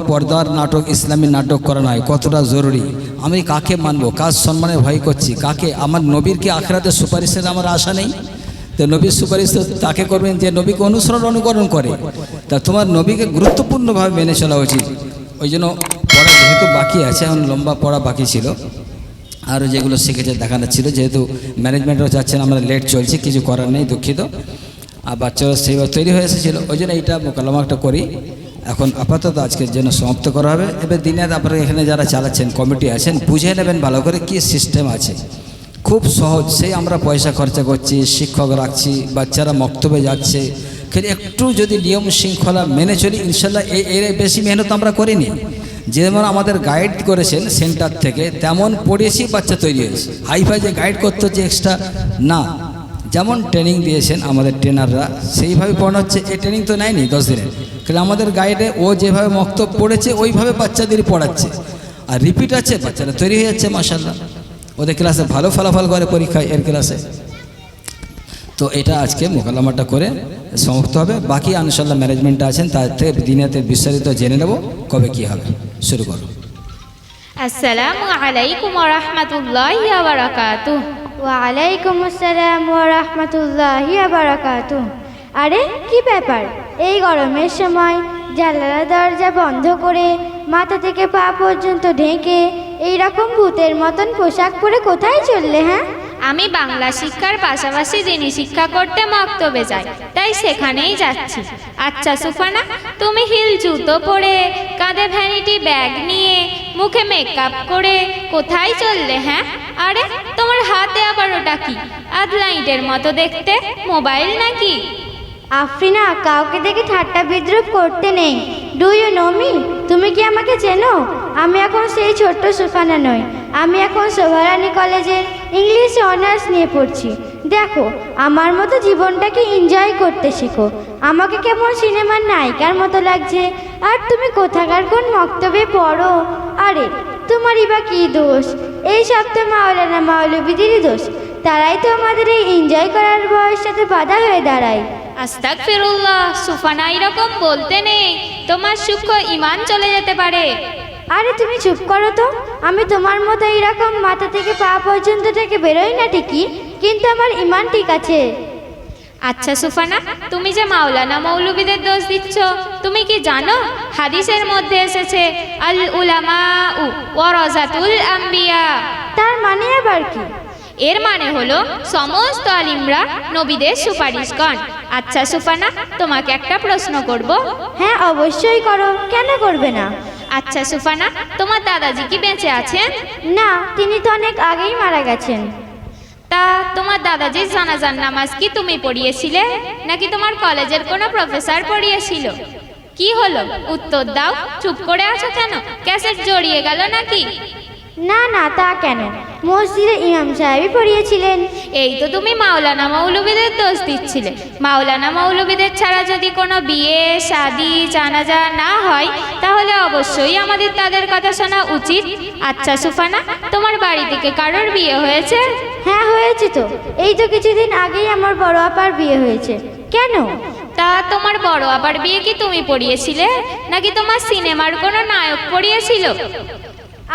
পর্দার নাটক, ইসলামী নাটক করা নয়, কতটা জরুরি? আমি কাকে মানবো? কাজ সম্মানে ভয় করছি? কাকে? আমার নবীর কি সুপারিশের আমার আশা নেই? তো নবীর সুপারিশ তো তাকে করবেন যে নবীকে অনুসরণ, অনুকরণ করে। তা তোমার নবীকে গুরুত্বপূর্ণভাবে মেনে চলা উচিত। ওই জন্য পড়া যেহেতু বাকি আছে, এখন লম্বা পড়া বাকি ছিল। আরও যেগুলো শিখেছে দেখানো ছিল। যেহেতু ম্যানেজমেন্টও যাচ্ছেন আমরা লেট চলছে, কিছু করার নেই, দুঃখিত। আর বাচ্চারা সেইভাবে তৈরি হয়ে এসেছিল। ওই জন্য এইটা মোকালামাটা করি। এখন আপাতত আজকের জন্য সমাপ্ত করা হবে। এবার দিনে আপনারা এখানে যারা চালাচ্ছেন, কমিটি আছেন বুঝে নেবেন ভালো করে কি সিস্টেম আছে। খুব সহজ, সেই আমরা পয়সা খরচা করছি, শিক্ষক রাখছি, বাচ্চারা মক্তবে যাচ্ছে। কিন্তু একটু যদি নিয়ম শৃঙ্খলা মেনে চলি, ইনশাল্লাহ এই এর বেশি মেহনত আমরা করিনি। যেমন আমাদের গাইড করেছেন সেন্টার থেকে, তেমন পড়েছি বাচ্চা তৈরি হয়েছে। হাইফাই যে গাইড করতে হচ্ছে এক্সট্রা না। যেমন ট্রেনিং দিয়েছেন আমাদের ট্রেনাররা সেইভাবে পড়ানো হচ্ছে। এই ট্রেনিং তো নেয়নি দশ দিনের। কিন্তু আমাদের গাইডে ও যেভাবে মক্তব পড়েছে, ওইভাবে বাচ্চাদের পড়াচ্ছে। আর রিপিট আছে, বাচ্চারা তৈরি হয়ে যাচ্ছে মাসাল্লাহ ওদের ক্লাসে ভালো ফলাফল করে পরীক্ষায় এর ক্লাসে তো এটা আজকে মোকালামাটা করে সমাপ্ত হবে। বাকি আনসাল্লাহ ম্যানেজমেন্টটা আছেন থেকে দিনেতে বিস্তারিত জেনে নেব কবে কি হবে। শুরু করো আসসালামু আলাইকুম রহমতুল্লাহ ওয়ালাইকুম আসসালাম রাহমাতুল্লাহি বারাকাতু আরে, কি ব্যাপার? এই গরমের সময় জানালা দরজা বন্ধ করে মাথা থেকে পা পর্যন্ত ঢেকে এই রকম ভূতের মতন পোশাক পরে কোথায় চললে হ্যাঁ? আমি বাংলা শিক্ষার পাশাপাশি যিনি শিক্ষা করতে মক্তবে যাই, তাই সেখানেই যাচ্ছি। আচ্ছা সুফানা, তুমি হিল জুতো পরে, কাঁধে ভ্যানিটি ব্যাগ নিয়ে, মুখে মেকআপ করে, কোথায় চললে হ্যাঁ? আরে, তোমার হাতে আবার ওটা কি? আদলাইটের মতো দেখতে, মোবাইল নাকি? আফরিনা, কাউকে দেখে ঠাট্টা বিদ্রুপ করতে নেই। ডু ইউ নো মি তুমি কি আমাকে চেনো? আমি এখন সেই ছোট্ট সুফানা নই। আমি এখন শোভারানী কলেজে ইংলিশ অনার্স নিয়ে পড়ছি। দেখো, আমার মতো জীবনটাকে এনজয় করতে শেখো। আমাকে কেমন সিনেমার নায়িকার মতো লাগছে। আর তুমি কোথাকার কোন মক্তবে পড়ো? আরে, তোমারই বা কী দোষ? এই সব তো মাওলানা মাওলবিদেরই দোষ। তারাই তো আমাদের এই এনজয় করার বয়সটাতে বাধা হয়ে দাঁড়ায়। আস্তাক ফিরুল্লাহ সুফানা এরকম বলতে নেই। তোমার সূক্ষ্ম ইমান চলে যেতে পারে। আরে তুমি চুপ করো তো। আমি তোমার মতো এইরকম মাথা থেকে পা পর্যন্ত থেকে বেরোই না ঠিকই কিন্তু আমার ইমান ঠিক আছে। আচ্ছা সুফানা তুমি যে মাওলানা মৌলবীদের দোষ দিচ্ছ তুমি কি জানো? হাদিসের মধ্যে এসেছে আল উলামা উ ওয়ারাজাতুল আম্বিয়া। তার মানে আবার কি? এর মানে হলো সমস্ত আলিমরা নবীদের সুপারিশগণ। আচ্ছা সুফানা তোমাকে একটা প্রশ্ন করব। হ্যাঁ অবশ্যই করো। কেন করবে না? আচ্ছা সুফানা তোমার দাদাজি কি বেঁচে আছেন? না তিনি তো অনেক আগেই মারা গেছেন। তা তোমার দাদাজি জানাজার নামাজ কি তুমি পড়িয়েছিলে? নাকি তোমার কলেজের কোনো প্রফেসর পড়িয়েছিল? কি হলো? উত্তর দাও চুপ করে আছো কেন? ক্যাসেট জড়িয়ে গেল নাকি? না না তা কেন? মসজিদে ইমাম সাহেবই পড়িয়েছিলেন। এই তো তুমি মাওলানা মৌলবীদের দোষ দিচ্ছিলে। মাওলানা মৌলবীদের ছাড়া যদি কোনো বিয়ে শাদি জানাজা না হয় তাহলে অবশ্যই আমাদের তাদের কথা শোনা উচিত। আচ্ছা সুফানা তোমার বাড়ি থেকে কারোর বিয়ে হয়েছে? হ্যাঁ হয়েছে তো। এই তো কিছুদিন আগেই আমার বড় আপার বিয়ে হয়েছে। কেন? তা তোমার বড় আবার বিয়ে কি তুমি পড়িয়েছিলে? নাকি তোমার সিনেমার কোনো নায়ক পড়িয়েছিল?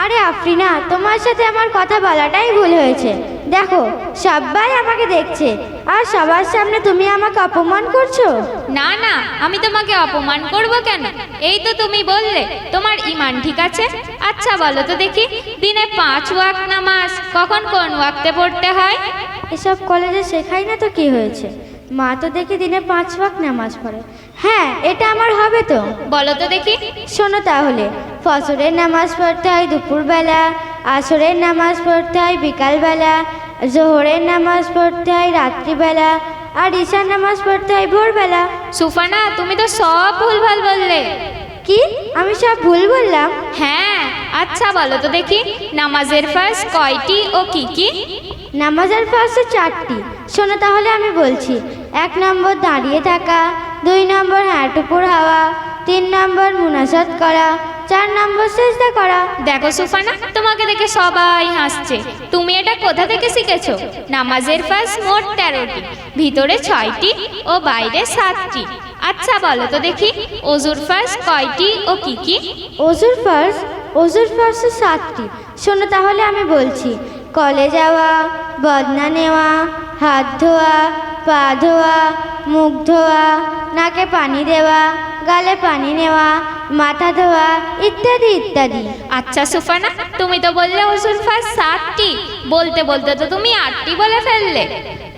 আরে আফরিনা তোমার সাথে আমার কথা বলাটাই ভুল হয়েছে। দেখো সবাই আমাকে দেখছে। আর সবার সামনে তুমি আমাকে অপমান করছ? না না আমি তোমাকে অপমান করব কেন? এই তো তুমি বললে তোমার ইমান ঠিক আছে? আচ্ছা বলো তো দেখি দিনে পাঁচ ওয়াক্ত নামাজ কখন কোন ওয়াক্তে পড়তে হয়? এসব কলেজে শেখাই না তো কি হয়েছে? মা তো দেখি দিনে পাঁচ ওয়াক নামাজ পড়ে। হ্যাঁ এটা আমার হবে তো। বলো তো দেখি। শোনো তাহলে ফসরের নামাজ পড়তে হয় দুপুরবেলা আসরের নামাজ পড়তে হয় বিকালবেলা জোহরের নামাজ পড়তে হয় রাত্রিবেলা আর ঈশার নামাজ পড়তে হয় ভোরবেলা। সুফানা তুমি তো সব ভুলভাল বললে। কি? আমি সব ভুল বললাম? হ্যাঁ আচ্ছা বলো তো দেখি নামাজের ফার্স্ট কয়টি ও কি কি? নামাজের ফার্স্টে চারটি। শোনো তাহলে আমি বলছি এক নম্বর দাঁড়িয়ে থাকা দুই নম্বর হাঁটুপুর হাওয়া তিন নম্বর মুনাসাত করা চার নম্বর চেষ্টা করা। দেখো সুফানা তোমাকে দেখে সবাই হাসছে। তুমি এটা কোথা থেকে শিখেছো? নামাজের ফার্স্ট মোট তেরোটি ভিতরে ছয়টি ও বাইরে সাতটি। আচ্ছা বলো তো দেখি অজুর ফার্স কয়টি ও কি কি? অজুর ফার্স অজুর ফার্স সাতটি। শোনো তাহলে আমি বলছি কলে যাওয়া বদনা নেওয়া হাত ধোয়া পা ধোয়া মুখ ধোয়া নাকে পানি দেওয়া গালে পানি নেওয়া মাথা ধোয়া ইত্যাদি ইত্যাদি। আচ্ছা সুফানা তুমি তো বললে ওষুধ ফার সাতটি। বলতে বলতে তো তুমি আটটি বলে ফেললে।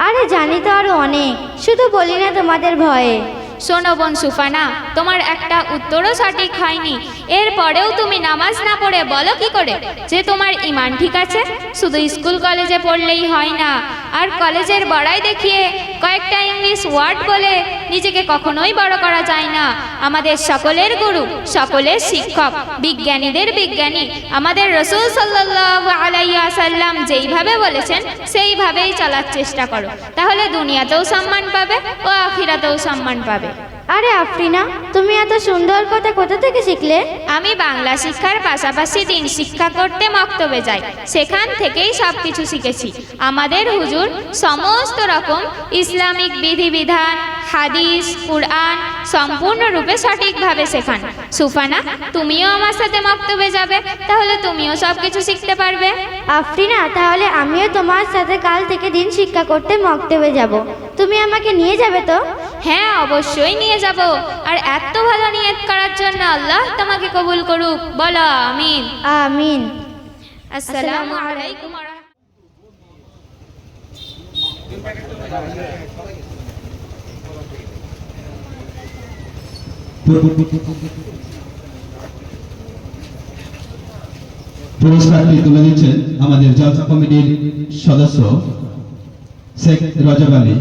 আরে জানি তো আরও অনেক শুধু বলি না তোমাদের ভয়ে। শোনো বোন সুফানা, তোমার একটা উত্তরও সঠিক হয়নি। এরপরেও তুমি নামাজ না পড়ে বলো কি করে? যে তোমার ইমান ঠিক আছে, শুধু স্কুল কলেজে পড়লেই হয় না। আর কলেজের বড়াই দেখিয়ে কয়েকটা ইংলিশ ওয়ার্ড বলে নিজেকে কখনোই বড় করা যায় না। আমাদের সকলের গুরু, সকলের শিক্ষক, বিজ্ঞানীদের বিজ্ঞানী। আমাদের রসুল সাল্লাহ যেইভাবে বলেছেন, সেইভাবেই চলার চেষ্টা করো। তাহলে দুনিয়াতেও সম্মান পাবে ও আখিরাতেও সম্মান পাবে। আরে আফরিনা তুমি এত সুন্দর কথা কোথা থেকে শিখলে? আমি বাংলা শিক্ষার পাশাপাশি দিন শিক্ষা করতে মক্তবে যাই। সেখান থেকেই সব কিছু শিখেছি। আমাদের হুজুর সমস্ত রকম ইসলামিক বিধিবিধান হাদিস কুরআন সম্পূর্ণরূপে সঠিকভাবে শেখান। সুফানা তুমিও আমার সাথে মক্তবে যাবে তাহলে তুমিও সব কিছু শিখতে পারবে। আফরিনা তাহলে আমিও তোমার সাথে কাল থেকে দিন শিক্ষা করতে মক্তবে যাব। তুমি আমাকে নিয়ে যাবে তো? হ্যাঁ অবশ্যই নিয়ে যাব। আর এত ভালো নিয়ত করার জন্য আল্লাহ তোমাকে কবুল করুক। বলো আমিন। আমিন। আসসালামু আলাইকুম পুরস্কারটি তুলে দিচ্ছেন আমাদের জলসা কমিটির সদস্য শেখ রজব আলী।